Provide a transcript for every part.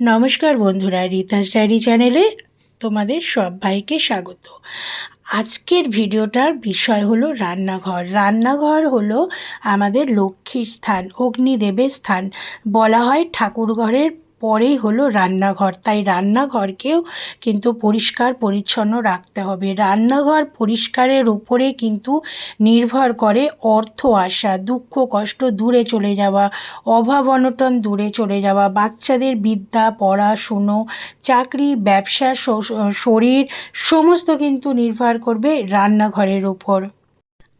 নমস্কার বন্ধুরা, রিতাস ডায়েরি চ্যানেলে তোমাদের সবাইকে স্বাগত। আজকের ভিডিওটার বিষয় হলো রান্নাঘর। রান্নাঘর হলো আমাদের লক্ষ্মীর স্থান, অগ্নিদেবের স্থান। বলা হয় ঠাকুর ঘরের পরেই হলো রান্নাঘর। তাই রান্নাঘরকেও কিন্তু পরিষ্কার, পরিচ্ছন্ন রাখতে হবে। রান্নাঘর পরিষ্কারের উপরে কিন্তু নির্ভর করে অর্থ আসা, দুঃখ, কষ্ট দূরে চলে যাওয়া, অভাব, অনটন দূরে চলে যাওয়া, বাচ্চাদের বিদ্যা, পড়াশুনো, চাকরি, ব্যবসা শরীর, সমস্ত কিন্তু নির্ভর করবে রান্নাঘরের ওপর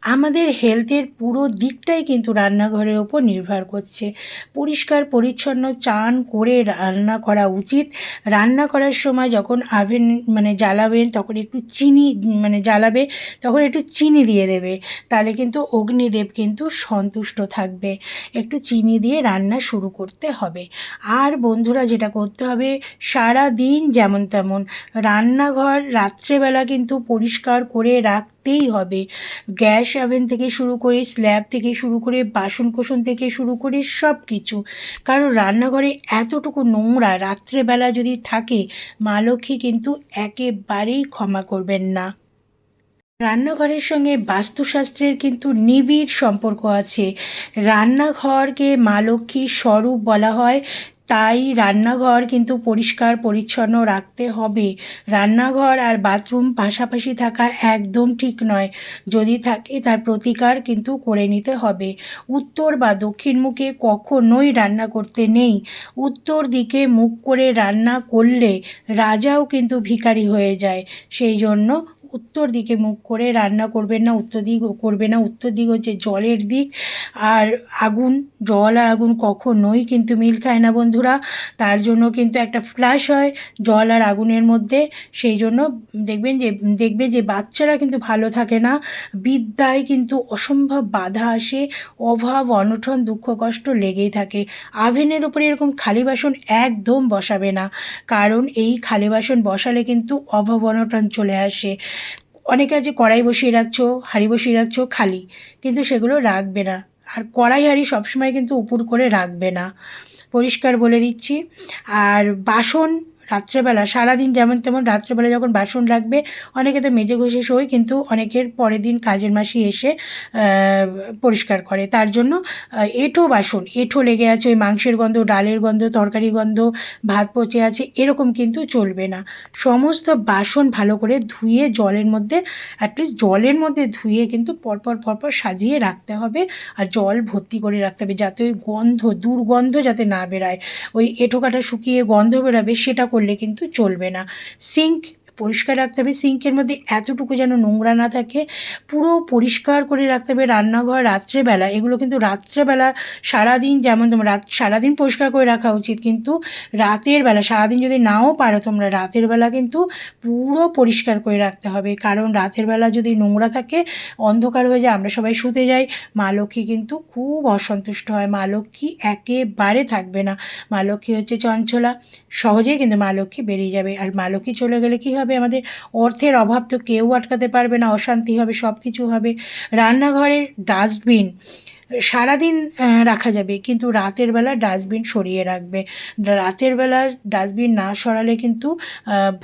আমাদের হেলথের পুরো দিকটাই কিন্তু রান্নাঘরের ওপর নির্ভর করছে। পরিষ্কার, পরিচ্ছন্ন, চান করে রান্না করা উচিত। রান্না করার সময় যখন আভেন মানে জ্বালাবেন তখন একটু চিনি মানে জ্বালাবে, তখন একটু চিনি দিয়ে দেবে। তাহলে কিন্তু অগ্নিদেব কিন্তু সন্তুষ্ট থাকবে। একটু চিনি দিয়ে রান্না শুরু করতে হবে। আর বন্ধুরা যেটা করতে হবে সারা দিন যেমন তেমন রান্নাঘর রাত্রেবেলা কিন্তু পরিষ্কার করে রাখতেই হবে। গ্যাস ওভেন থেকে শুরু করে স্ল্যাব থেকে শুরু করে বাসন কোসন থেকে শুরু করে সব কিছু কারণ রান্নাঘরে এতটুকু নোংরা রাত্রেবেলা যদি থাকে, মা লক্ষ্মী কিন্তু একেবারেই ক্ষমা করবেন না। রান্নাঘরের সঙ্গে বাস্তুশাস্ত্রের কিন্তু নিবিড় সম্পর্ক আছে। রান্নাঘরকে মা লক্ষ্মীর স্বরূপ বলা হয় তাই রান্নাঘর কিন্তু পরিষ্কার, পরিচ্ছন্ন রাখতে হবে। রান্নাঘর আর বাথরুম পাশাপাশি থাকা একদম ঠিক নয়। যদি থাকে তার প্রতিকার কিন্তু করে নিতে হবে। উত্তর বা দক্ষিণ মুখে কখনোই রান্না করতে নেই। উত্তর দিকে মুখ করে রান্না করলে রাজাও কিন্তু ভিখারি হয়ে যায়। সেই জন্য উত্তর দিকে মুখ করে রান্না করবেন না, উত্তর দিক করবে না। উত্তর দিক হচ্ছে জলের দিক। আর আগুন, জল আর আগুন কখনোই কিন্তু মিল খায় না বন্ধুরা। তার জন্য কিন্তু একটা ফ্ল্যাশ হয় জল আর আগুনের মধ্যে। সেই জন্য দেখবেন যে, দেখবে যে বাচ্চারা কিন্তু ভালো থাকে না। বিদ্যায় কিন্তু অসম্ভব বাধা আসে, অভাব, অনটন, দুঃখ, কষ্ট লেগেই থাকে। আভেনের উপরে এরকম খালি বাসন একদম বসাবে না। কারণ এই খালি বাসন বসালে কিন্তু অভাব, অনটন চলে আসে। অনেকে আছে কড়াই বসিয়ে রাখছো, হাঁড়ি বসিয়ে রাখছো, খালি। কিন্তু সেগুলো রাখবে না। আর কড়াই, হাঁড়ি সবসময় কিন্তু উপুর করে রাখবে না। পরিষ্কার বলে দিচ্ছি। আর বাসন রাত্রেবেলা, সারাদিন যেমন তেমন রাত্রেবেলা যখন বাসন রাখবে, অনেকে তো মেজে ঘষে শোয়, কিন্তু অনেকের পরের দিন কাজের মাসি এসে পরিষ্কার করে। তার জন্য এঁঠো বাসন, এঁঠো লেগে আছে ওই মাংসের গন্ধ, ডালের গন্ধ, তরকারি গন্ধ, ভাত পচে আছে, এরকম কিন্তু চলবে না। সমস্ত বাসন ভালো করে ধুয়ে জলের মধ্যে অ্যাটলিস্ট জলের মধ্যে ধুয়ে কিন্তু পরপর পরপর সাজিয়ে রাখতে হবে আর জল ভর্তি করে রাখতে হবে যাতে ওই গন্ধ, দুর্গন্ধ যাতে না বেরায়। ওই এঁঠোকাটা শুকিয়ে গন্ধ বেরাবে, সেটা করলে কিন্তু চলবে না। সিঙ্ক পরিষ্কার রাখতে হবে। সিঙ্কের মধ্যে এতটুকু যেন নোংরা না থাকে। পুরো পরিষ্কার করে রাখতে হবে রান্নাঘর রাত্রেবেলা। এগুলো কিন্তু রাত্রেবেলা সারাদিন যেমন তোমার রাত, সারাদিন পরিষ্কার করে রাখা উচিত। কিন্তু রাতের বেলা, সারাদিন যদি নাও পারো তোমরা, রাতের বেলা কিন্তু পুরো পরিষ্কার করে রাখতে হবে। কারণ রাতের বেলা যদি নোংরা থাকে, অন্ধকার হয়ে যায়, আমরা সবাই শুতে যাই। মা লক্ষ্মী কিন্তু খুব অসন্তুষ্ট হয়। মা লক্ষ্মী একেবারে থাকবে না। মা লক্ষ্মী হচ্ছে চঞ্চলা। সহজেই কিন্তু মা লক্ষ্মী বেরিয়ে যাবে। আর মা লক্ষ্মী চলে গেলে কী হবে? আমাদের অর্থের অভাব তো কেউ আটকাতে পারবে না, অশান্তি হবে সব কিছু হবে। রান্নাঘরের ডাস্টবিন সারাদিন রাখা যাবে। কিন্তু রাতের বেলা ডাস্টবিন সরিয়ে রাখবে। রাতের বেলা ডাস্টবিন না সরালে কিন্তু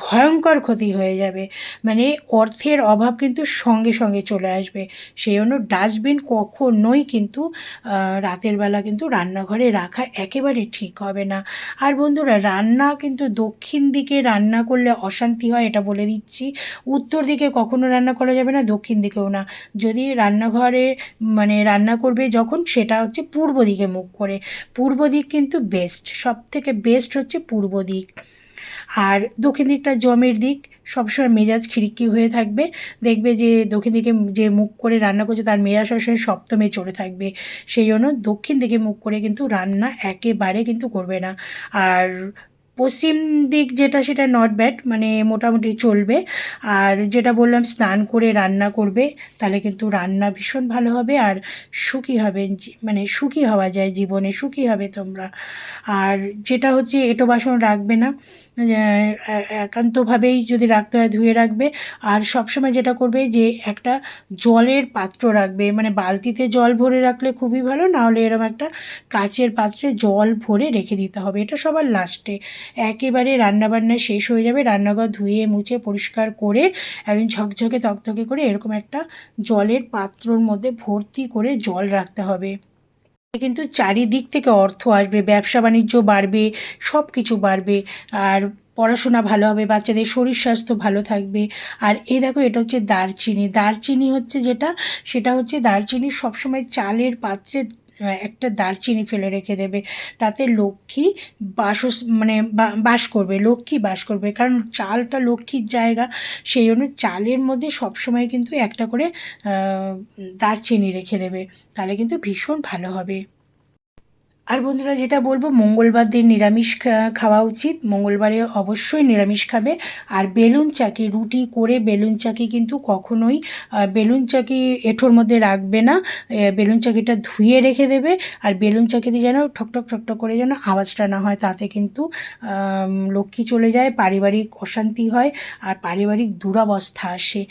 ভয়ঙ্কর ক্ষতি হয়ে যাবে। মানে অর্থের অভাব কিন্তু সঙ্গে সঙ্গে চলে আসবে। সেই জন্য ডাস্টবিন কখনোই কিন্তু রাতের বেলা কিন্তু রান্নাঘরে রাখা একেবারে ঠিক হবে না। আর বন্ধুরা, রান্না কিন্তু দক্ষিণ দিকে রান্না করলে অশান্তি হয়, এটা বলে দিচ্ছি। উত্তর দিকে কখনো রান্না করা যাবে না, দক্ষিণ দিকেও না। যদি রান্নাঘরে মানে রান্না করবে যখন সেটা হচ্ছে পূর্ব দিকে মুখ করে। পূর্ব দিক কিন্তু বেস্ট সব থেকে বেস্ট হচ্ছে পূর্ব দিক। আর দক্ষিণ দিকটা জমের দিক, সবসময় মেজাজ খিড়কি হয়ে থাকবে। দেখবে যে দক্ষিণ দিকে যে মুখ করে রান্না করছে তার মেজাজ সবসময় সপ্তমে চড়ে থাকবে। সেই জন্য দক্ষিণ দিকে মুখ করে কিন্তু রান্না একেবারে কিন্তু করবে না। আর পশ্চিম দিক যেটা সেটা নট ব্যাড মানে মোটামুটি চলবে। আর যেটা বললাম, স্নান করে, রান্না করবে, তাহলে কিন্তু রান্না ভীষণ ভালো হবে আর সুখী হবে মানে সুখী হওয়া যায় জীবনে, সুখী হবে তোমরা। আর যেটা হচ্ছে, এঁটো বাসন রাখবে না একান্তভাবেই যদি রাখতে হয়, ধুয়ে রাখবে। আর সবসময় যেটা করবে যে, একটা জলের পাত্র রাখবে মানে বালতিতে জল ভরে রাখলে খুবই ভালো না হলে এরকম একটা কাচের পাত্রে জল ভরে রেখে দিতে হবে। এটা সবার লাস্টে। একেবারে রান্নাবান্না শেষ হয়ে যাবে। রান্নাঘর ধুয়ে, মুছে, পরিষ্কার করে একদম ঝকঝকে, তকতকে করে এরকম একটা জলের পাত্রর মধ্যে ভর্তি করে জল রাখতে হবে। কিন্তু চারিদিক থেকে অর্থ আসবে, ব্যবসা বাণিজ্য বাড়বে সব কিছু বাড়বে। আর পড়াশোনা ভালো হবে, বাচ্চাদের শরীর স্বাস্থ্য ভালো থাকবে। আর এই দেখো, এটা হচ্ছে দারচিনি। দারচিনি হচ্ছে যেটা? সেটা হচ্ছে দারচিনি সবসময় চালের পাত্রে একটা দারচিনি ফেলে রেখে দেবে। তাতে লক্ষ্মী বাস মানে বাস করবে, লক্ষ্মী বাস করবে। কারণ চালটা লক্ষ্মীর জায়গা, সেই জন্য চালের মধ্যে সবসময় কিন্তু একটা করে দারচিনি রেখে দেবে। তাহলে কিন্তু ভীষণ ভালো হবে। আর বন্ধুরা যেটা বলব, মঙ্গলবার দিন নিরামিষ খাওয়া উচিত। মঙ্গলবারে অবশ্যই নিরামিষ খাবে। আর বেলুন চাকি, রুটি করে বেলুন চাকি কিন্তু কখনোই বেলুন চাকি এঁঠোর মধ্যে রাখবে না। বেলুন চাকিটা ধুয়ে রেখে দেবে। আর বেলুন চাকিতে যেন ঠকঠক ঠকঠক করে যেন আওয়াজটা না হয়, তাতে কিন্তু লক্ষ্মী চলে যায়, পারিবারিক অশান্তি হয়, আর পারিবারিক দুরবস্থা আসে।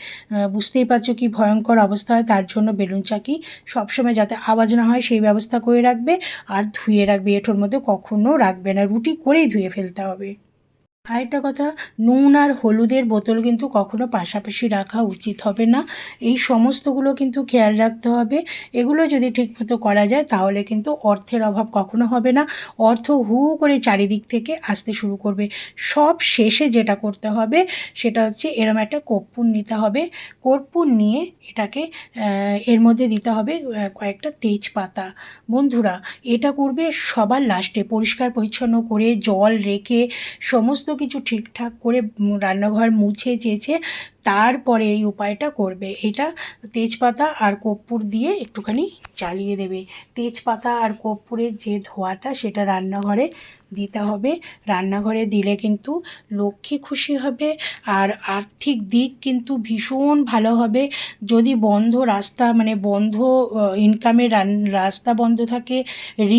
বুঝতেই পারছ কি ভয়ঙ্কর অবস্থা হয়, তার জন্য বেলুন চাকি সবসময় যাতে আওয়াজ না হয়, সেই ব্যবস্থা করে রাখবে। আর ধুয়ে রাখবে এঁঠোর মধ্যে কখনো রাখবে না। রুটি করেই ধুয়ে ফেলতে হবে। আরেকটা কথা, নুন আর হলুদের বোতল কিন্তু কখনো পাশাপাশি রাখা উচিত হবে না। এই সমস্তগুলো কিন্তু খেয়াল রাখতে হবে। এগুলো যদি ঠিকমতো করা যায়, তাহলে কিন্তু অর্থের অভাব কখনো হবে না। অর্থ হু করে চারিদিক থেকে আসতে শুরু করবে। সব শেষে যেটা করতে হবে, সেটা হচ্ছে এরম একটা কর্পূর নিতে হবে। কর্পূর নিয়ে এটাকে এর মধ্যে দিতে হবে কয়েকটা তেজপাতা। বন্ধুরা, এটা করবে সবার লাস্টে। পরিষ্কার পরিচ্ছন্ন করে জল রেখে সমস্ত কিছু ঠিকঠাক করে রান্নাঘর মুছে চেয়েছে তারপরে এই উপায়টা করবে। এটা তেজপাতা আর কর্পূর দিয়ে একটুখানি চালিয়ে দেবে। তেজপাতা আর কর্পূরের যে ধোয়াটা, সেটা রান্নাঘরে দিতে হবে। রান্নাঘরে দিলে কিন্তু লক্ষ্মী খুশি হবে আর আর্থিক দিক কিন্তু ভীষণ ভালো হবে। যদি বন্ধ রাস্তা মানে বন্ধ ইনকামের রাস্তা বন্ধ থাকে,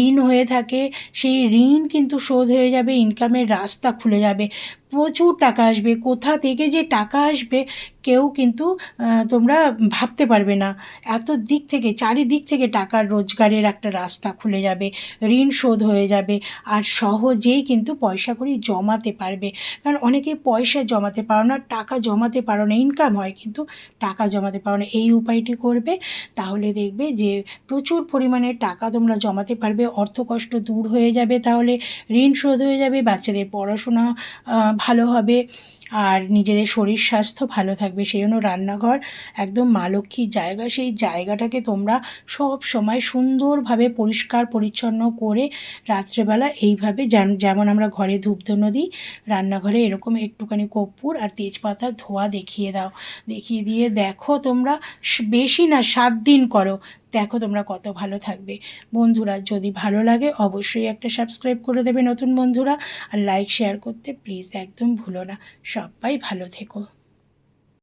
ঋণ হয়ে থাকে, সেই ঋণ কিন্তু শোধ হয়ে যাবে ইনকামের রাস্তা খুলে যাবে। প্রচুর টাকা আসবে, কোথা থেকে যে টাকা আসবে কেউ কিন্তু তোমরা ভাবতে পারবে না। এত দিক থেকে, চারিদিক থেকে টাকার রোজগারের একটা রাস্তা খুলে যাবে, ঋণ শোধ হয়ে যাবে আর সহজেই কিন্তু পয়সা করি জমাতে পারবে। কারণ অনেকে পয়সা জমাতে পারো না, টাকা জমাতে পারো না ইনকাম হয় কিন্তু টাকা জমাতে পারো না। এই উপায়টি করবে, তাহলে দেখবে যে প্রচুর পরিমাণে টাকা তোমরা জমাতে পারবে অর্থ কষ্ট দূর হয়ে যাবে তাহলে, ঋণ শোধ হয়ে যাবে, বাচ্চাদের পড়াশোনা ভালো হবে। আর নিজেদের শরীর স্বাস্থ্য ভালো থাকবে। সেই জন্য রান্নাঘর একদম মা লক্ষ্মীর জায়গা। সেই জায়গাটাকে তোমরা সব সময় সুন্দরভাবে পরিষ্কার, পরিচ্ছন্ন করে রাত্রেবেলা এইভাবে যেমন আমরা ঘরে ধূপধুনো দিই, রান্নাঘরে এরকম একটুখানি কর্পূর আর তেজপাতার ধোয়া দেখিয়ে দাও। দেখিয়ে দিয়ে দেখো তোমরা বেশি না সাত দিন করো। দেখো তোমরা কত ভালো থাকবে। বন্ধুরা, যদি ভালো লাগে অবশ্যই একটা সাবস্ক্রাইব করে দেবে নতুন বন্ধুরা। আর লাইক শেয়ার করতে প্লিজ একদম ভুলো না। সবাই ভালো থেকো